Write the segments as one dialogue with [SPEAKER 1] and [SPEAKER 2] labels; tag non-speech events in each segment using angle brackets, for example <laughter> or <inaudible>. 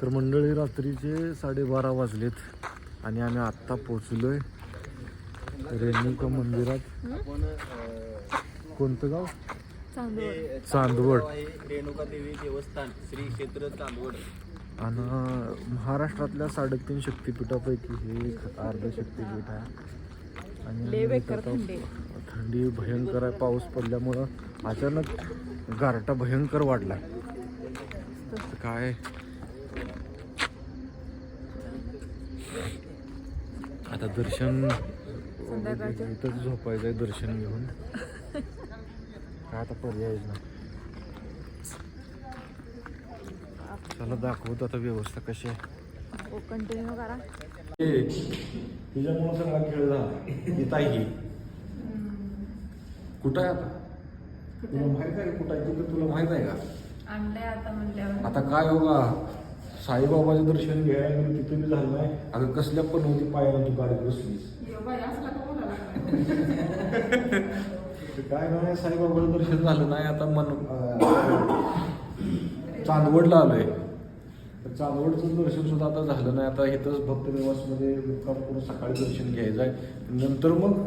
[SPEAKER 1] तर मंडळी रात्रीचे साडेबारा वाजलेत आणि आम्ही आत्ता पोचलोय रेणुका मंदिरात. कोणतं गाव?
[SPEAKER 2] चांदवड.
[SPEAKER 3] रेणुका देवी देवस्थान श्री क्षेत्र चांदवड.
[SPEAKER 1] आणि महाराष्ट्रातल्या साडेतीन शक्तिपीठापैकी हे एक अर्ध शक्तिपीठ आहे. आणि
[SPEAKER 2] थंडी
[SPEAKER 1] भयंकर आहे. पाऊस पडल्यामुळं अचानक गारटा भयंकर वाढला काय आता दर्शन. इथंच झोपायचं आहे दर्शन घेऊन. काय आता पर्यायच नाही. चला दाखवतो आता व्यवस्था कशी आहे.
[SPEAKER 2] कंटिन्यू करा.
[SPEAKER 1] तिच्यामुळे सगळा खेळ झाला. ही ताई ही. कुठं आहे आता? तुला माहीत आहे का कुठं आहे? तिथं तुला माहीत आहे का?
[SPEAKER 2] आणलंय आता म्हणल्यावर.
[SPEAKER 1] आता काय हो का साईबाबाचं दर्शन घ्यायला गेलो तिथं बी झालं नाही. अगं कसल्या पण होती पायाला तू गाडीत बसलीस? काय नाही साईबाबाचं दर्शन झालं नाही आता मन <coughs> चांदवडला आलोय. तर चांदवडचं दर्शन सुद्धा आता झालं नाही. आता इथंच भक्त निवासमध्ये मुक्काम करून सकाळी दर्शन घ्यायचं आहे. नंतर मग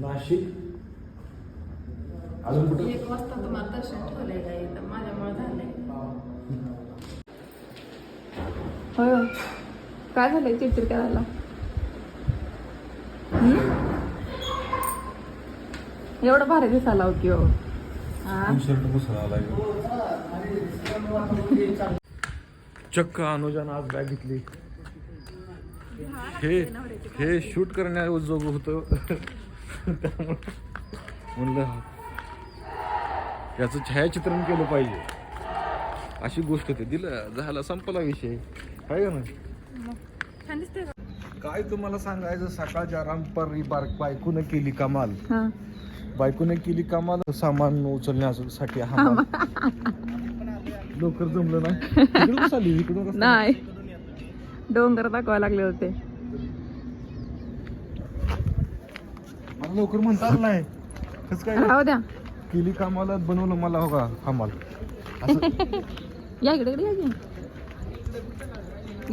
[SPEAKER 1] नाशिक. अजून कुठं?
[SPEAKER 2] एक वाजता तुम्हाला दर्शन ठेवलंय माझ्यामुळे झालंय. होय. काय झालंय चिडचिड करायला? एवढं भारी दिसायला हो. की हो हा
[SPEAKER 1] चक्क अनुजानं आज बॅग घेतली. हे हे शूट करण्याजोग होतं. त्यामुळं म्हणलं याचं छायाचित्रण केलं पाहिजे. अशी गोष्ट ते दिलं झाला संपला विषय. काय का काय तुम्हाला सांगायचं? सकाळच्या रामपरी बार बायकोनं केली कमाल.
[SPEAKER 2] हा.
[SPEAKER 1] बायकोने केली कामाला सामान उचलण्यासाठी हा लवकर जमलं नाही <laughs> इकडून?
[SPEAKER 2] नाही. डोंगर दाखवायला लागले होते.
[SPEAKER 1] मला लवकर म्हणता आलं नाही. कसं काय?
[SPEAKER 2] राहू द्या.
[SPEAKER 1] केली कामाला बनवलं मला हो का? कमाल <laughs> असं.
[SPEAKER 2] या इकडे इकडे या.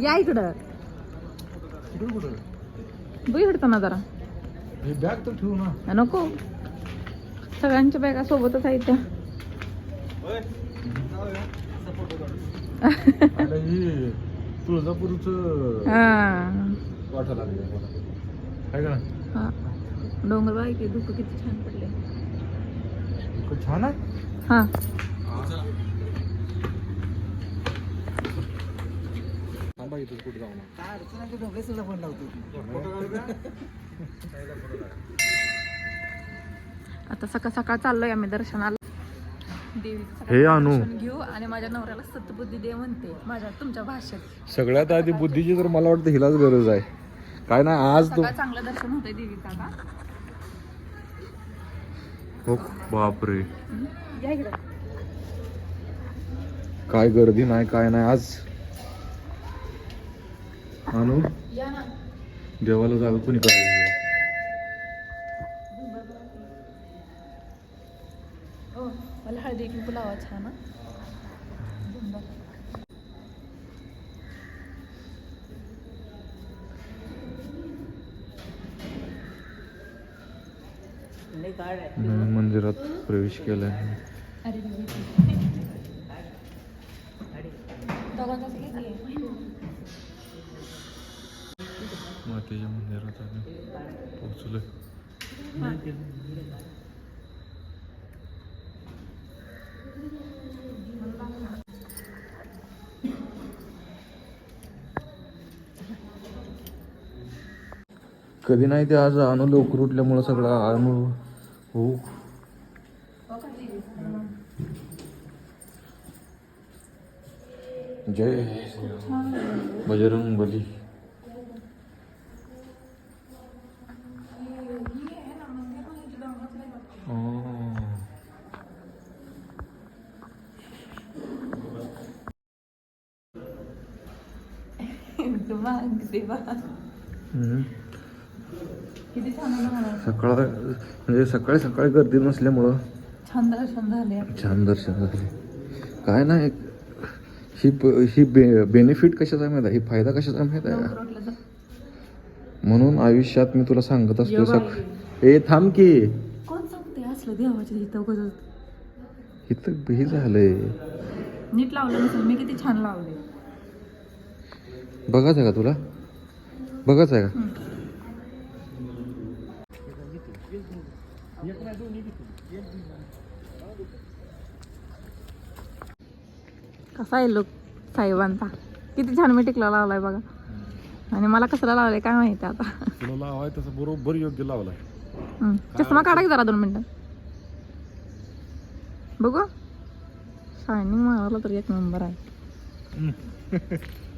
[SPEAKER 2] या इकडं. बघ इकडचं ना जरा.
[SPEAKER 1] हे बॅग तर ठेवू ना.
[SPEAKER 2] नको. सगळ्यांच्या बॅगा सोबतच आहेत त्या.
[SPEAKER 1] हे तुळजापूरच
[SPEAKER 2] हा.
[SPEAKER 1] वाटा लागलं मला काय का
[SPEAKER 2] हा. बाई धुकं किती छान पडले
[SPEAKER 1] छान आहे?
[SPEAKER 2] हा.
[SPEAKER 1] इथं कुठं जाऊ नका.
[SPEAKER 2] आता सकाळ सकाळ चाललोय आम्ही दर्शनाला.
[SPEAKER 1] हे.
[SPEAKER 2] दर्शन घेऊ आणि माझ्या नवऱ्याला सतबुद्धी दे म्हणते माझ्या तुमच्या भाषेत.
[SPEAKER 1] सगळ्यात आधी बुद्धीची तर मला वाटतं हिलाच गरज आहे. काय ना आज
[SPEAKER 2] चांगलं दर्शन होतंय देवीचं आता.
[SPEAKER 1] हो बापरे. काय गर्दी नाही काय नाही आज आणू? देवाला जावं कोणी करायचं
[SPEAKER 2] हो मला हळदी कुंकू लावा छान
[SPEAKER 1] मंदिरात प्रवेश केलाय
[SPEAKER 2] अरे दोघांचा
[SPEAKER 1] मातेच्या मंदिरात आम्ही पोहोचलोय कधी नाही ते आज अनु लवकर उठल्यामुळं सगळं अनु हो. जय. बजरंग बली Oh.
[SPEAKER 2] देवा
[SPEAKER 1] हम्म.
[SPEAKER 2] किती छान आहे ना मला.
[SPEAKER 1] सकाळ म्हणजे सकाळी सकाळी गर्दी नसल्यामुळं
[SPEAKER 2] छान दर्शन झाले
[SPEAKER 1] छान दर्शन झाले काय नाही ही ही बे बेनिफिट कशाचा माहिती आहे? ही फायदा कशाचा माहिती आहे. म्हणून आयुष्यात मी तुला सांगत असतो सक ए थांब की.
[SPEAKER 2] कोण सांगते असलं देवाच्या इथं उगाच
[SPEAKER 1] इथं हे झालंय.
[SPEAKER 2] नीट लावलं मी किती छान लावले
[SPEAKER 1] बघाच आहे का तुला? बघाच आहे का?
[SPEAKER 2] कसा आहे लोक साहेबांचा? किती छान मी टिकला लावलाय बघा. आणि मला कसला लावलाय काय माहिती आता.
[SPEAKER 1] तुला लावाय तसं बरोबर योग्य लावलाय.
[SPEAKER 2] हम्म. चष्मा काढा की जरा दोन मिनिटं. बघू. शायनिंग मारला तर एक नंबर आहे. <laughs>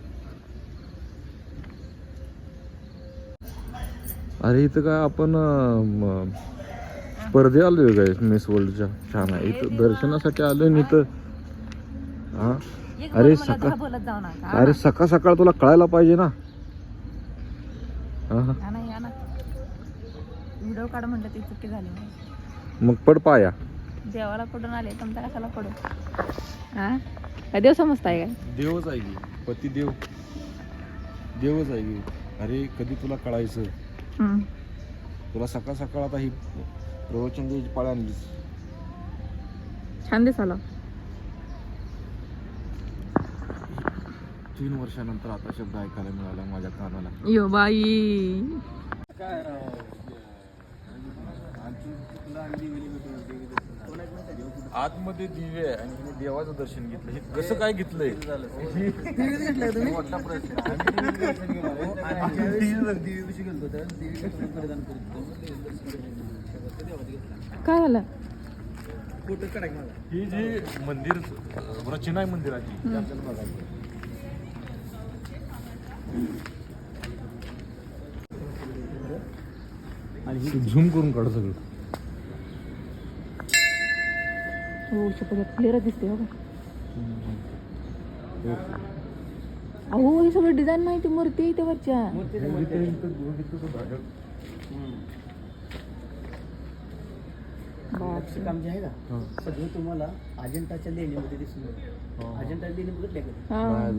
[SPEAKER 1] अरे इथं काय आपण म, स्पर्धे आलोय काय मिस वर्ल्डच्या? छान आहे. इथं दर्शनासाठी आलोय ना इथं. हा? अरे सकाळ अरे सकाळ सकाळ तुला कळायला पाहिजे ना. हा, हा.
[SPEAKER 2] व्हिडिओ काढ म्हटलं ती चुकी झाली नाही.
[SPEAKER 1] मग पड पाया.
[SPEAKER 2] देवाला पडून आले तुमचा कशाला पडू? हा? काय देव समजताय काय?
[SPEAKER 1] देवच आहे की पती देव. देवच आहे की. अरे कधी तुला कळायचं?
[SPEAKER 2] हम्म.
[SPEAKER 1] तुला सकाळ सकाळ आता ही प्रवचन द्यायची पाळी आणलीस.
[SPEAKER 2] छान दिसाला
[SPEAKER 1] तीन वर्षानंतर आता शब्द ऐकायला मिळाला माझ्या कानाला.
[SPEAKER 2] यो बाई.
[SPEAKER 3] काय राव? आमची तुला आणि देवीने भेटून देवी दर्शन कोणाच माहिती आहे देव कुठं
[SPEAKER 1] आतमध्ये दिवे आहे आणि हिने देवाचं दर्शन घेतलं. हे कसं काय घेतलंय?
[SPEAKER 3] मोठा प्रश्न.
[SPEAKER 2] काय झालं.
[SPEAKER 1] ही जी मंदिर रचना आहे मंदिराची ती आपल्याला बघायची आणि झूम करून काढ सगळं.
[SPEAKER 2] हो शपथ क्लिअर दिसते हो का अहो हे सगळं डिझाईन माहिती मूर्ती आहे इथे वरच्या.
[SPEAKER 3] नक्षीकाम जे आहे ना सगळं तुम्हाला अजंताच्या लेणीमध्ये दिसून येईल अजंता लेणी बघितल्या का
[SPEAKER 2] हा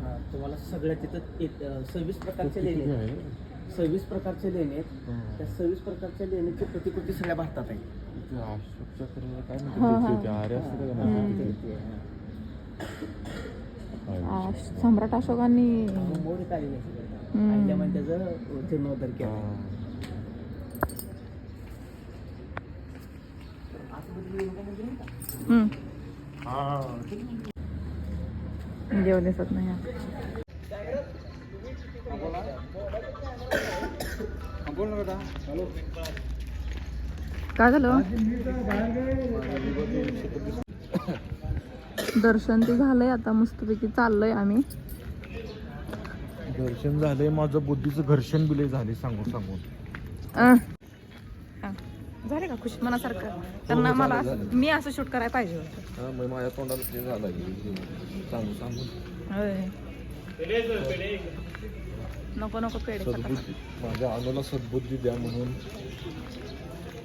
[SPEAKER 3] हा, तुम्हाला सगळ्या तिथं सव्वीस प्रकारच्या लेणी आहेत सव्वीस प्रकारच्या लेणी आहेत त्या सव्वीस प्रकारच्या लेणीची प्रतिकृती सगळ्या भारतात आहे
[SPEAKER 2] सम्राट अशोकांनी
[SPEAKER 3] जीर्णोद्धार केला.
[SPEAKER 2] हम्म. देव दिसत नाही. हा.
[SPEAKER 3] बोल. ना बेटा हॅलो.
[SPEAKER 2] काय झालं? दर्शन ते झालंय आता मस्तपैकी चाललोय आम्ही.
[SPEAKER 1] दर्शन झालंय माझं बुद्धीचं घर्षण बिले झाले सांगून सांगून.
[SPEAKER 2] हा. झाले का खुश मनासारखं त्यांना मला असं- मी असं शूट करायला पाहिजे होतं.
[SPEAKER 1] हा, माझ्या तोंडाला ते झालं सांगून सांगून.
[SPEAKER 2] होय. नको नको पेढे
[SPEAKER 1] माझ्या अनुला सद्बुद्धी द्या म्हणून.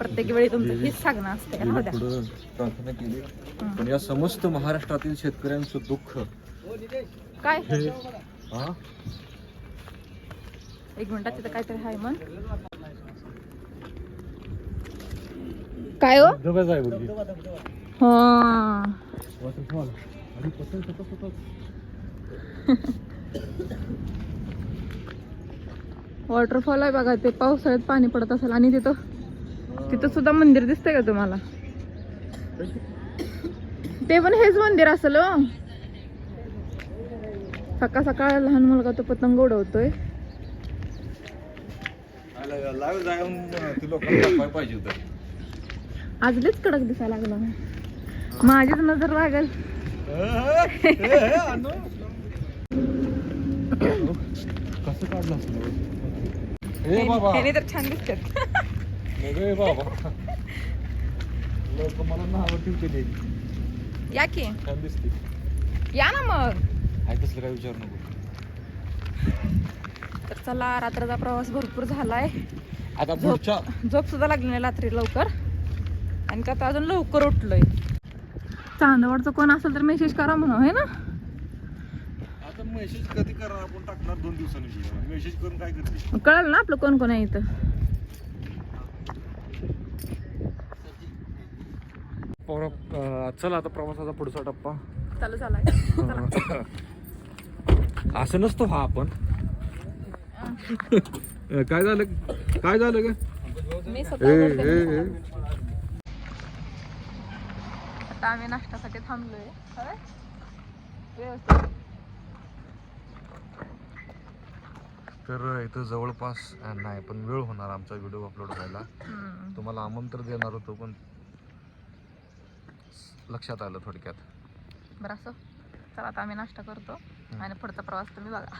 [SPEAKER 2] प्रत्येक वेळी तुमचं हीच सांगणं असते राहू द्या.
[SPEAKER 1] पुढं प्रार्थना केली. पण या समस्त महाराष्ट्रातील शेतकऱ्यांचं दुःख.
[SPEAKER 2] काय?
[SPEAKER 1] हे हा
[SPEAKER 2] एक मिनिटात तिथं काहीतरी आहे मग काय हो?
[SPEAKER 1] जगाच आहे बुद्धी
[SPEAKER 2] हा.
[SPEAKER 1] आणि पतंग सतत सतत
[SPEAKER 2] वॉटरफॉल आहे बघा ते पावसाळ्यात पाणी पडत असेल आणि तिथं तिथं सुद्धा मंदिर दिसतंय का तुम्हाला? ते पण हेच मंदिर असेल हो. सकाळ सकाळ लहान मुलगा तो पतंग उडवतोय.
[SPEAKER 1] लाईव्ह जाऊन ते लोकांना दाखवायला पाहिजे होतं.
[SPEAKER 2] आज लयच कडक दिसायला लागला. माझीच नजर लागल <laughs> तर छान दिसतात. <laughs>
[SPEAKER 1] ए बाबा. लोक मला नावं ठेवते
[SPEAKER 2] या की.
[SPEAKER 1] छान दिसते
[SPEAKER 2] या ना मग.
[SPEAKER 1] काय कसलं काय विचार नको.
[SPEAKER 2] तर चला रात्रीचा प्रवास भरपूर झालाय.
[SPEAKER 1] आता
[SPEAKER 2] झोप
[SPEAKER 1] पुढच्या
[SPEAKER 2] झोप सुद्धा लागली नाही रात्री लवकर. आणि का अजून लवकर उठलोय. चांदवडचं कोण असेल तर मेसेज करा म्हणून आहे ना?
[SPEAKER 1] मेसेज कधी करणार आपण टाकणार दोन दिवसांनी? मेसेज करून काय करते?
[SPEAKER 2] कळलं ना आपलं कोण कोण आहे इथं?
[SPEAKER 1] चला आता प्रवासाचा पुढचा टप्पा.
[SPEAKER 2] चालू झालाय. <laughs>
[SPEAKER 1] असं नसतो हा आपण. काय झालं? काय झालं ग.
[SPEAKER 2] आता आम्ही नाश्त्यासाठी थांबलोय? व्यवस्थित.
[SPEAKER 1] तर इथं जवळपास नाही पण वेळ होणार आमचा व्हिडिओ अपलोड व्हायला. तुम्हाला आमंत्रण देणार होतो पण लक्षात आलं थोडक्यात.
[SPEAKER 2] बरं असं. चला आता आम्ही नाश्ता करतो आणि पुढचा प्रवास तुम्ही बघा.